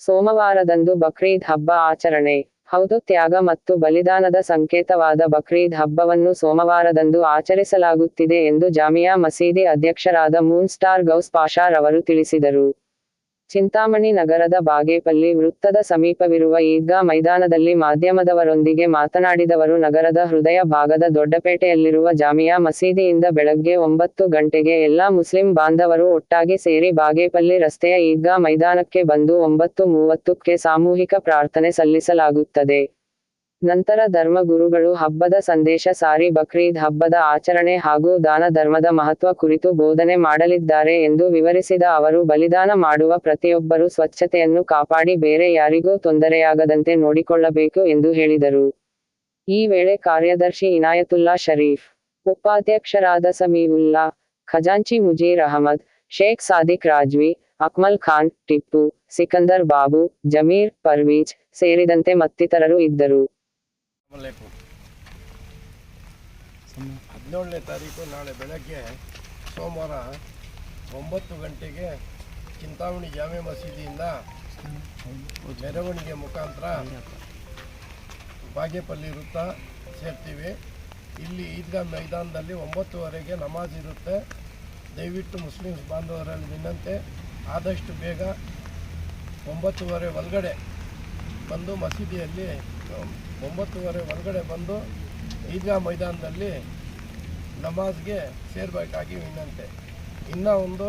ಸೋಮವಾರದಂದು ಬಕ್ರೀದ್ ಹಬ್ಬ ಆಚರಣೆ. ಹೌದು, ತ್ಯಾಗ ಮತ್ತು ಬಲಿದಾನದ ಸಂಕೇತವಾದ ಬಕ್ರೀದ್ ಹಬ್ಬವನ್ನು ಸೋಮವಾರದಂದು ಆಚರಿಸಲಾಗುತ್ತಿದೆ ಎಂದು ಜಾಮಿಯಾ ಮಸೀದಿ ಅಧ್ಯಕ್ಷರಾದ ಮೂನ್ ಸ್ಟಾರ್ ಗೌಸ್ ಪಾಷಾರ್ ಅವರು ತಿಳಿಸಿದರು. ಚಿಂತಾಮಣಿ ನಗರದ ಬಾಗೇಪಲ್ಲಿ ವೃತ್ತದ ಸಮೀಪವಿರುವ ಈದ್ಗಾ ಮೈದಾನದಲ್ಲಿ ಮಾಧ್ಯಮದವರೊಂದಿಗೆ ಮಾತನಾಡಿದವರು, ನಗರದ ಹೃದಯ ಭಾಗದ ದೊಡ್ಡಪೇಟೆಯಲ್ಲಿರುವ ಜಾಮಿಯಾ ಮಸೀದಿಯಿಂದ ಬೆಳಗ್ಗೆ ಒಂಬತ್ತು ಗಂಟೆಗೆ ಎಲ್ಲಾ ಮುಸ್ಲಿಂ ಬಾಂಧವರು ಒಟ್ಟಾಗಿ ಸೇರಿ ಬಾಗೇಪಲ್ಲಿ ರಸ್ತೆಯ ಈದ್ಗಾ ಮೈದಾನಕ್ಕೆ ಬಂದು ಒಂಬತ್ತು ಮೂವತ್ತಕ್ಕೆ ಸಾಮೂಹಿಕ ಪ್ರಾರ್ಥನೆ ಸಲ್ಲಿಸಲಾಗುತ್ತದೆ. ನಂತರ ಧರ್ಮಗುರುಗಳು ಹಬ್ಬದ ಸಂದೇಶ ಸಾರಿ ಬಕ್ರೀದ್ ಹಬ್ಬದ ಆಚರಣೆ ಹಾಗೂ ದಾನ ಧರ್ಮದ ಮಹತ್ವ ಕುರಿತು ಬೋಧನೆ ಮಾಡಲಿದ್ದಾರೆ ಎಂದು ವಿವರಿಸಿದ ಅವರು, ಬಲಿದಾನ ಮಾಡುವ ಪ್ರತಿಯೊಬ್ಬರೂ ಸ್ವಚ್ಛತೆಯನ್ನು ಕಾಪಾಡಿ ಬೇರೆ ಯಾರಿಗೂ ತೊಂದರೆಯಾಗದಂತೆ ನೋಡಿಕೊಳ್ಳಬೇಕು ಎಂದು ಹೇಳಿದರು. ಈ ವೇಳೆ ಕಾರ್ಯದರ್ಶಿ ಇನಾಯತುಲ್ಲಾ ಶರೀಫ್, ಉಪಾಧ್ಯಕ್ಷರಾದ ಸಮೀವುಲ್ಲಾ, ಖಜಾಂಚಿ ಮುಜೀರ್ ಅಹಮದ್, ಶೇಖ್ ಸಾದಿಕ್ ರಾಜ್ವಿ, ಅಕ್ಮಲ್ ಖಾನ್, ಟಿಪ್ಪು, ಸಿಕಂದರ್ ಬಾಬು, ಜಮೀರ್ ಪರ್ವೀಜ್ ಸೇರಿದಂತೆ ಮತ್ತಿತರರು ಇದ್ದರು. ಹದಿನೇಳನೇ ತಾರೀಕು ನಾಳೆ ಬೆಳಗ್ಗೆ ಸೋಮವಾರ ಒಂಬತ್ತು ಗಂಟೆಗೆ ಚಿಂತಾಮಣಿ ಜಾಮೆ ಮಸೀದಿಯಿಂದ ಮೆರವಣಿಗೆ ಮುಖಾಂತರ ಬಾಗೇಪಲ್ಲಿ ವೃತ್ತ ಸೇರ್ತೀವಿ. ಇಲ್ಲಿ ಈದ್ಗಾ ಮೈದಾನದಲ್ಲಿ ಒಂಬತ್ತುವರೆಗೆ ನಮಾಜ್ ಇರುತ್ತೆ. ದಯವಿಟ್ಟು ಮುಸ್ಲಿಮ್ಸ್ ಬಾಂಧವರಲ್ಲಿ ನಿನ್ನಂತೆ ಆದಷ್ಟು ಬೇಗ ಒಂಬತ್ತುವರೆ ಒಳಗಡೆ ಬಂದು ಮಸೀದಿಯಲ್ಲಿ ಒಂಬತ್ತುವರೆ ಒಳಗಡೆ ಬಂದು ಈದ್ಗಾ ಮೈದಾನದಲ್ಲಿ ನಮಾಜ್ಗೆ ಸೇರಬೇಕಾಗಿ ವಿನಂತೆ. ಇನ್ನೂ ಒಂದು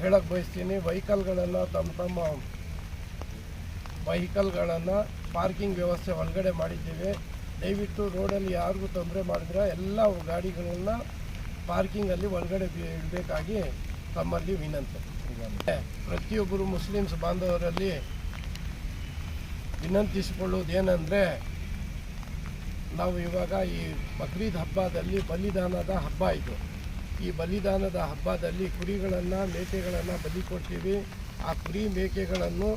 ಹೇಳಕ್ಕೆ ಬಯಸ್ತೀನಿ ವೆಹಿಕಲ್ಗಳನ್ನು ತಮ್ಮ ತಮ್ಮ ವೆಹಿಕಲ್ಗಳನ್ನು ಪಾರ್ಕಿಂಗ್ ವ್ಯವಸ್ಥೆ ಒಳಗಡೆ ಮಾಡಿದ್ದೀವಿ. ದಯವಿಟ್ಟು ರೋಡಲ್ಲಿ ಯಾರಿಗೂ ತೊಂದರೆ ಮಾಡಿದ್ರೆ ಎಲ್ಲ ಗಾಡಿಗಳನ್ನ ಪಾರ್ಕಿಂಗಲ್ಲಿ ಒಳಗಡೆ ಇಡಬೇಕಾಗಿ ತಮ್ಮಲ್ಲಿ ವಿನಂತಿ. ಪ್ರತಿಯೊಬ್ಬರು ಮುಸ್ಲಿಮ್ಸ್ ಬಾಂಧವರಲ್ಲಿ ವಿನಂತಿಸಿಕೊಳ್ಳುವುದೇನೆಂದರೆ, ನಾವು ಇವಾಗ ಈ ಬಕ್ರೀದ್ ಹಬ್ಬದಲ್ಲಿ ಬಲಿದಾನದ ಹಬ್ಬ ಇದು. ಈ ಬಲಿದಾನದ ಹಬ್ಬದಲ್ಲಿ ಕುರಿಗಳನ್ನು, ಮೇಕೆಗಳನ್ನು ಬಲಿ ಕೊಡ್ತೀವಿ ಆ ಕುರಿ, ಮೇಕೆಗಳನ್ನು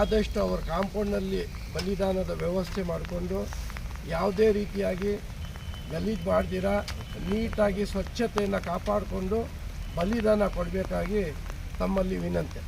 ಆದಷ್ಟು ಅವ್ರ ಕಾಂಪೌಂಡ್ನಲ್ಲಿ ಬಲಿದಾನದ ವ್ಯವಸ್ಥೆ ಮಾಡಿಕೊಂಡು, ಯಾವುದೇ ರೀತಿಯಾಗಿ ಗಲೀಜು ಮಾಡ್ದಿರ, ನೀಟಾಗಿ ಸ್ವಚ್ಛತೆಯನ್ನು ಕಾಪಾಡಿಕೊಂಡು ಬಲಿದಾನ ಕೊಡಬೇಕಾಗಿ ತಮ್ಮಲ್ಲಿ ವಿನಂತಿ.